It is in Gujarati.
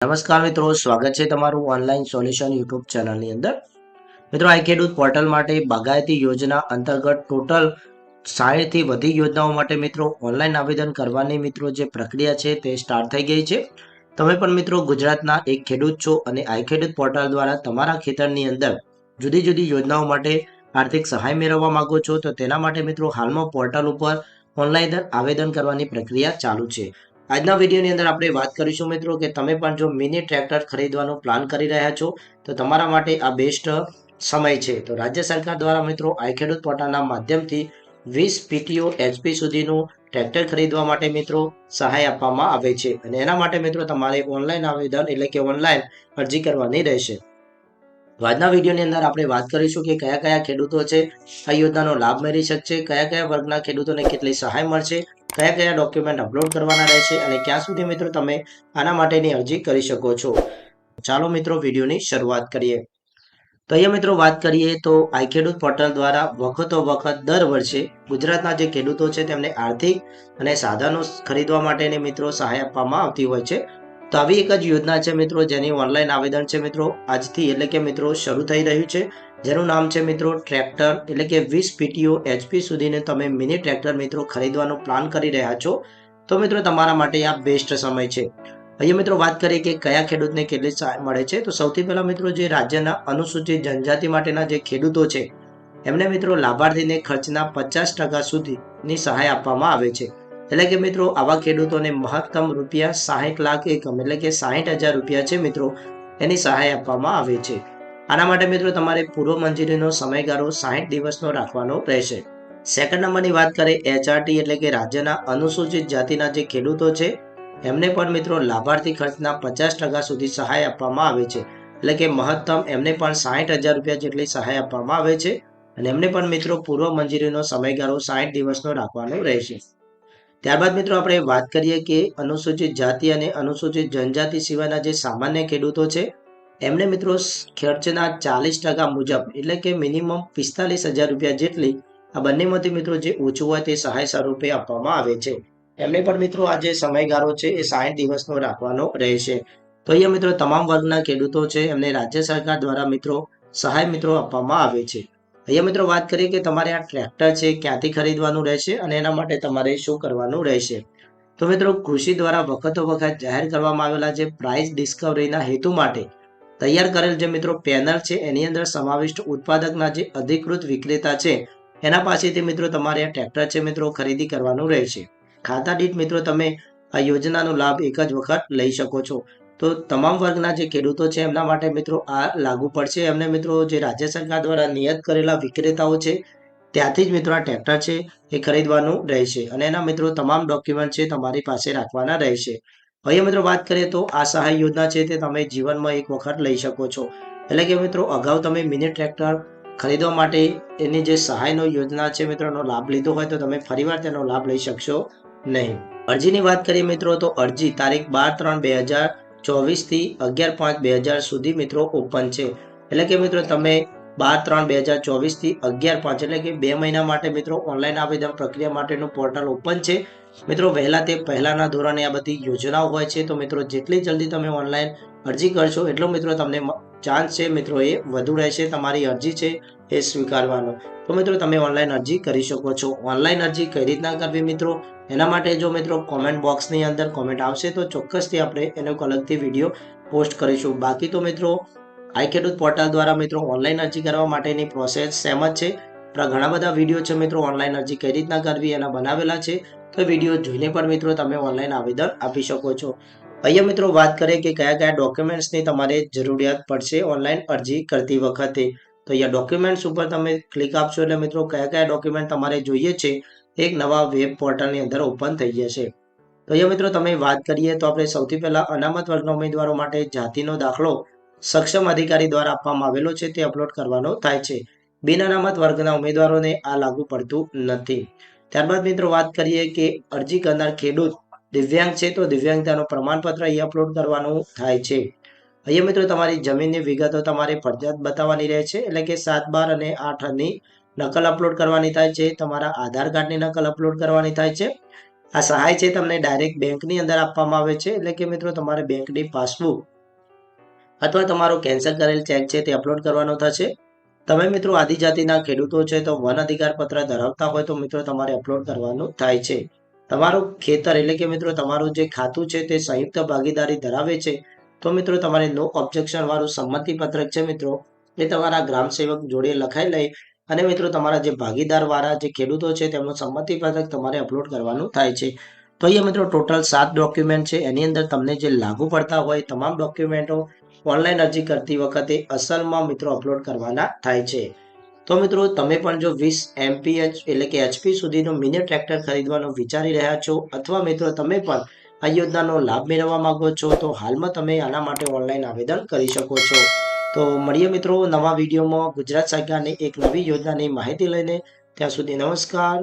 નમસ્કાર મિત્રો, સ્વાગત છે તમારું ઓનલાઈન સોલ્યુશન યુટ્યુબ ચેનલની અંદર. મિત્રો આ ખેડૂત પોર્ટલ માટે બાગાયતી યોજના અંતર્ગત ટોટલ સાહીઠથી વધી યોજનાઓ માટે મિત્રો ઓનલાઈન આવેદન કરવાની મિત્રો જે પ્રક્રિયા છે તે સ્ટાર્ટ થઈ ગઈ છે. તમે પણ મિત્રો ગુજરાતના એક ખેડૂત છો અને આ ખેડૂત પોર્ટલ દ્વારા તમારા ખેતરની અંદર જુદી જુદી યોજનાઓ માટે આર્થિક સહાય મેળવવા માંગો છો તો તેના માટે મિત્રો હાલમાં પોર્ટલ ઉપર ઓનલાઈન આવેદન કરવાની પ્રક્રિયા ચાલુ છે. આજના વિડીયોની અંદર આપણે વાત કરીશું મિત્રો કે તમે પણ જો મિની ટ્રેક્ટર ખરીદવાનો પ્લાન કરી રહ્યા છો, તો તમારા માટે આ બેસ્ટ સમય છે. તો રાજ્ય સરકાર દ્વારા મિત્રો આઈખેડૂત પોર્ટલના માધ્યમથી વીસ પીટીઓ એચપી સુધીનું ટ્રેક્ટર ખરીદવા માટે મિત્રો સહાય આપવામાં આવે છે. અને એના માટે મિત્રો તમારે ઓનલાઈન આવેદન એટલે કે ઓનલાઈન અરજી કરવાની રહેશે. તો આજના વિડીયોની અંદર આપણે વાત કરીશું કે કયા કયા ખેડૂતો છે, આ યોજનાનો લાભ મેળવી શકશે, કયા કયા વર્ગના ખેડૂતોને કેટલી સહાય મળશે કયા કયા ડોક્યુમેન્ટ અપલોડ કરવાના રહેશે અને ક્યાં સુધી મિત્રો તમે આના માટેની અરજી કરી શકો છો? ચાલો મિત્રો વિડીયોની શરૂઆત કરીએ. તો અહીંયા મિત્રો વાત કરીએ તો આઈ ખેડૂત પોર્ટલ દ્વારા વખતો વખત દર વર્ષે ગુજરાતના જે ખેડૂતો છે તેમને આર્થિક અને સાધનો ખરીદવા માટેની મિત્રો સહાય આપવામાં આવતી હોય છે. તો આવી એક જ યોજના છે મિત્રો જેની ઓનલાઈન આવેદન છે મિત્રો આજથી એટલે કે મિત્રો શરૂ થઈ રહ્યું છે. જેનું નામ છે મિત્રો ટ્રેક્ટર, એટલે કે વીસ પીટીઓ એચપી સુધીને તમે મિની ટ્રેક્ટર મિત્રો ખરીદવાનો પ્લાન કરી રહ્યા છો. તો મિત્રો તમારા માટે આ બેસ્ટ સમય છે. અહીંયા મિત્રો વાત કરીએ કે કયા ખેડૂતને કેટલી સહાય મળે છે. તો સૌથી પહેલા મિત્રો જે રાજ્યના અનુસૂચિત જનજાતિ માટેના જે ખેડૂતો છે, એમને મિત્રો લાભાર્થીને ખર્ચના પચાસ ટકા સુધીની સહાય આપવામાં આવે છે. એટલે કે મિત્રો આવા ખેડૂતોને મહત્તમ રૂપિયા સાહીઠ લાખ એકમ, એટલે કે સાહીઠ હજાર રૂપિયા છે મિત્રો, એની સહાય આપવામાં આવે છે. આના માટે મિત્રો તમારે પૂર્વ મંજૂરીનો સમયગાળો સાહીઠ દિવસનો રાખવાનો રહેશે. સેકન્ડ નંબરની વાત કરીએ એચઆરટી એટલે કે રાજ્યના અનુસૂચિત જાતિના જે ખેડૂતો છે, એમને પણ મિત્રો લાભાર્થી ખર્ચના પચાસ ટકા સુધી સહાય આપવામાં આવે છે. એટલે કે મહત્તમ એમને પણ સાહીઠ હજાર રૂપિયા જેટલી સહાય આપવામાં આવે છે અને એમને પણ મિત્રો પૂર્વ મંજૂરીનો સમયગાળો સાહીઠ દિવસનો રાખવાનો રહેશે. ત્યારબાદ મિત્રો આપણે વાત કરીએ કે અનુસૂચિત જાતિ અને અનુસૂચિત જનજાતિ સિવાયના જે સામાન્ય ખેડૂતો છે એમને મિત્રો ખર્ચના ચાલીસ ટકા મુજબ, એટલે કે મિનિમમ પિસ્તાલીસ હજાર રૂપિયા જેટલી આ બંનેમાંથી મિત્રો જે ઓછું હોય તે સહાય સ્વરૂપે આપવામાં આવે છે. એમને પણ મિત્રો આ જે સમયગાળો છે, એ સાઠ દિવસનો રાખવાનો રહેશે. તો અહીંયા મિત્રો તમામ વર્ગના ખેડૂતો છે, એમને રાજ્ય સરકાર દ્વારા મિત્રો સહાય મિત્રો આપવામાં આવે છે. અહીંયા મિત્રો વાત કરીએ કે તમારે આ ટ્રેક્ટર છે ક્યાંથી ખરીદવાનું રહેશે અને એના માટે તમારે શું કરવાનું રહેશે? તો મિત્રો કૃષિ દ્વારા વખતો વખત જાહેર કરવામાં આવેલા જે પ્રાઇસ ડિસ્કવરીના હેતુ માટે તૈયાર કરેલ જે મિત્રો પેનલ છે, એની અંદર સમાવિષ્ટ ઉત્પાદકના જે અધિકૃત વિક્રેતા છે, એના પાસેથી મિત્રો તમારે ટ્રેક્ટર છે મિત્રો ખરીદી કરવાનું રહેશે. ખાતા દીઠ મિત્રો તમે આ યોજનાનો લાભ એક જ વખત લઈ શકો છો. તો તમામ વર્ગના જે ખેડૂતો છે, એમના માટે મિત્રો આ લાગુ પડશે. એમને મિત્રો જે રાજ્ય સરકાર દ્વારા નિયત કરેલા વિક્રેતાઓ છે, ત્યાંથી જ મિત્રો આ ટ્રેક્ટર છે, એ ખરીદવાનું રહેશે. અને એના મિત્રો તમામ ડોક્યુમેન્ટ છે, તમારી પાસે રાખવાના રહેશે. અહીંયા મિત્રો વાત કરીએ તો આ સહાય યોજના છે તે તમે જીવનમાં એક વખત લઈ શકો છો. એટલે કે મિત્રો અગાઉ તમે મિની ટ્રેક્ટર ખરીદવા માટે એની જે સહાયનો યોજના છે મિત્રોનો લાભ લીધો હોય તો તમે ફરીવાર તેનો લાભ લઈ શકશો નહીં. અરજીની વાત કરીએ મિત્રો તો અરજી તારીખ બાર ત્રણ બે હજાર ચોવીસથી અગિયાર પાંચ બે હજાર સુધી મિત્રો ઓપન છે. એટલે કે મિત્રો તમે બાર ત્રણ બે હજાર ચોવીસથી અગિયાર પાંચ એટલે કે બે મહિના માટે મિત્રો ઓનલાઈન આવેદન પ્રક્રિયા માટેનું પોર્ટલ ઓપન છે. મિત્રો, વહેલા તે પહેલાના ધોરણે આ બધી યોજનાઓ હોય છે. તો મિત્રો, જેટલી જલ્દી તમે ઓનલાઈન અરજી કરશો, એટલો મિત્રો તમને ચાન્સ છે મિત્રો, એ વધુ રહેશે. તમારી અરજી છે એ સ્વીકારવાનો. તો મિત્રો, તમે ઓનલાઈન અરજી કરી શકો છો. ઓનલાઈન અરજી કઈ રીતના કરવી મિત્રો? એના માટે જો મિત્રો કોમેન્ટ બોક્સની અંદર કોમેન્ટ આવશે, તો ચોક્કસથી આપણે એનો અલગથી વીડિયો પોસ્ટ કરીશું. બાકી તો મિત્રો, આઈ ખેડૂત પોર્ટલ દ્વારા મિત્રો, ઓનલાઈન અરજી કરવા માટેની પ્રોસેસ સેમ જ છે. આપણા ઘણા બધા વીડિયો છે મિત્રો ઓનલાઈન અરજી કઈ રીતના કરવી એના બનાવેલા છે તો વીડિયો જોઈને પણ મિત્રો તમે ઓનલાઈન આવેદન આપી શકો છો. અહીંયા મિત્રો વાત કરીએ કે કયા કયા ડોક્યુમેન્ટ્સની તમારે જરૂરિયાત પડશે ઓનલાઈન અરજી કરતી વખતે. તો અહીંયા ડોક્યુમેન્ટ્સ ઉપર તમે ક્લિક આપશો એટલે મિત્રો કયા કયા ડોક્યુમેન્ટ તમારે જોઈએ છે એક નવા વેબ પોર્ટલની અંદર ઓપન થઈ જશે. તો અહીંયા મિત્રો તમે વાત કરીએ તો આપણે સૌથી પહેલા અનામત વર્ગના ઉમેદવારો માટે જાતિનો દાખલો સક્ષમ અધિકારી દ્વારા આપવામાં આવેલો છે તે અપલોડ કરવાનો થાય છે. બિન અનામત વર્ગના ઉમેદવારોને આ લાગુ પડતું નથી. ત્યારબાદ મિત્રો વાત કરીએ કે અરજી કરનાર ખેડૂત દિવ્યાંગ છે તો દિવ્યાંગતાનું પ્રમાણપત્ર અહીં અપલોડ કરવાનું થાય છે. અહીંયા મિત્રો તમારી જમીનની વિગતો તમારે ફરજિયાત બતાવવાની રહે છે એટલે કે સાત બાર અને આઠની નકલ અપલોડ કરવાની થાય છે, તમારા આધાર કાર્ડની નકલ અપલોડ કરવાની થાય છે. આ સહાય છે તમને ડાયરેક્ટ બેંકની અંદર આપવામાં આવે છે એટલે કે મિત્રો તમારે બેંકની પાસબુક અથવા તમારો કેન્સલ કરેલ ચેક છે તે અપલોડ કરવાનો થશે. તમે મિત્રો આદિજાતિના ખેડૂતો છે તો વન અધિકાર પત્ર ધરાવતા હોય તો મિત્રો તમારે અપલોડ કરવાનું થાય છે. તમારું ખેતર એટલે કે મિત્રો તમારું જે ખાતું છે તે સંયુક્ત ભાગીદારી ધરાવે છે. તો મિત્રો તમારે નો ઓબ્જેક્શન વાળું સંમતિ પત્રક છે મિત્રો, એ તમારા ગ્રામ સેવક જોડે લખાઈ લઈ અને મિત્રો તમારા જે ભાગીદાર વાળા જે ખેડૂતો છે તેમનું સંમતિ પત્રક તમારે અપલોડ કરવાનું થાય છે. તો અહીંયા મિત્રો ટોટલ સાત ડોક્યુમેન્ટ છે. એની અંદર તમને જે લાગુ પડતા હોય તમામ ડોક્યુમેન્ટો ઓનલાઈન અરજી કરતી વખતે અસલમાં મિત્રો અપલોડ કરવાના થાય છે. તો મિત્રો, તમે પણ જો વીસ એમપીએચ એટલે કે એચપી સુધીનું મિની ટ્રેક્ટર ખરીદવાનું વિચારી રહ્યા છો અથવા મિત્રો તમે પણ આ યોજનાનો લાભ મેળવવા માંગો છો, તો હાલમાં તમે આના માટે ઓનલાઈન આવેદન કરી શકો છો. તો મળીએ મિત્રો નવા વિડીયોમાં. ગુજરાત સરકારની એક નવી યોજનાની માહિતી લઈને. ત્યાં સુધી નમસ્કાર.